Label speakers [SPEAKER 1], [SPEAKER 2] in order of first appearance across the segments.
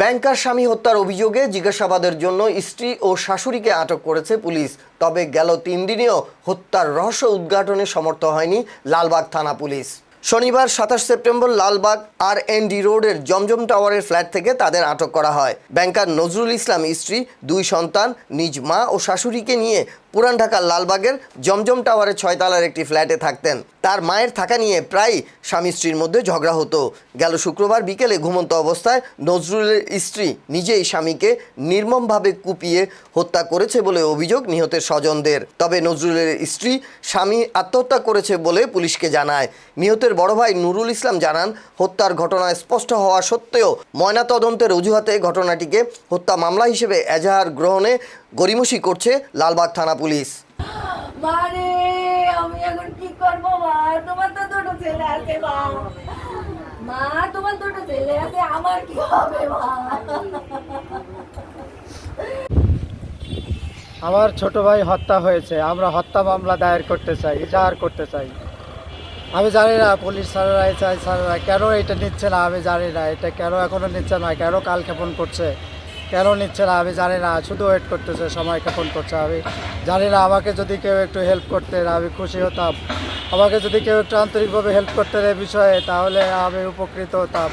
[SPEAKER 1] ব্যাংকার স্বামী হত্যার অভিযোগে জিজ্ঞাসাবাদের জন্য স্ত্রী ও শাশুড়িকে আটক করেছে পুলিশ। তবে গেল তিন দিনেও হত্যার রহস্য উদ্ঘাটনে সমর্থ হয়নি লালবাগ থানা পুলিশ। শনিবার সাতাশ September Lalbagh R N D রোডের জমজম টাওয়ারের ফ্ল্যাট থেকে তাদের আটক করা হয়। ব্যাংকার নজরুল ইসলাম স্ত্রী, দুই সন্তান, নিজ মা ও শাশুড়িকে নিয়ে পুরান ঢাকার লালবাগের জমজম টাওয়ারের ছয়তলার একটি ফ্ল্যাটে থাকতেন। তার মায়ের থাকা নিয়ে প্রায় স্বামী স্ত্রীর মধ্যে ঝগড়া হতো। গেল শুক্রবার বিকেলে ঘুমন্ত অবস্থায় নজরুলের স্ত্রী নিজেই স্বামীকে নির্মমভাবে কুপিয়ে হত্যা করেছে বলে অভিযোগ নিহতের স্বজনদের। তবে নজরুলের স্ত্রী স্বামী আত্মহত্যা করেছে বলে পুলিশকে জানায়। নিহতের বড় ভাই নুরুল ইসলাম জানান, হত্যার ঘটনা স্পষ্ট হওয়া সত্ত্বেও ময়নাতদন্তের অজুহাতে ঘটনাটিকে হত্যা মামলা হিসেবে এজাহার গ্রহণে গরিমসি করছে লালবাগ থানা পুলিশ।
[SPEAKER 2] মারে আমি এখন কি করব মা? তোমার তো দুটো ছেলে আছে মা। মা তোমার দুটো ছেলে আছে আমার কি হবে মা?
[SPEAKER 3] আমার ছোট ভাই হত্যা হয়েছে আমরা হত্যা মামলা দায়ের করতে চাই ইজাহার করতে চাই। আমি জানি না পুলিশ স্যারেরা চাই স্যারেরা কেন এটা নিচ্ছে না আমি জানি না এটা কেন এখনও নিচ্ছে না কেন কাল ক্ষেপণ করছে? কেন নিচ্ছে না, আমি জানি না। শুধু ওয়েট করতেছে সময় ক্ষেপণ করছে। আমি জানি না, আমাকে যদি কেউ একটু হেল্প করতেন আমি খুশি হতাম। আমাকে যদি কেউ একটু আন্তরিকভাবে হেল্প করতেন এই বিষয়ে, তাহলে আমি উপকৃত হতাম।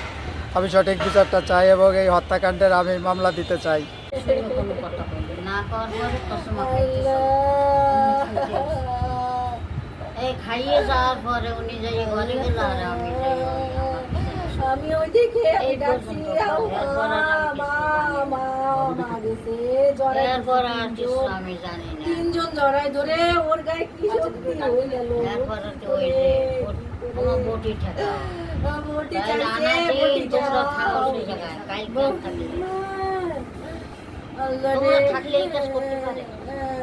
[SPEAKER 3] আমি সঠিক বিচারটা চাই এবং এই হত্যাকাণ্ডের আমি মামলা দিতে চাই।
[SPEAKER 4] খাইয়ে যাওয়ার পরে উনি যাই ঘরে গেল, আর আমি
[SPEAKER 2] আমি ওই দিকে আমি ডাকছি মা মা মা গেছে জড়াই তিনজন।
[SPEAKER 4] কিছু আমি জানি না।
[SPEAKER 2] তিনজন জড়াই ধরে ওর গায়ে কি শক্তি হয়ে গেল।
[SPEAKER 4] বট- বটি ঠেকা
[SPEAKER 2] বটি
[SPEAKER 4] থাকলে। কাজ করতে পারে।
[SPEAKER 2] হ্যাঁ,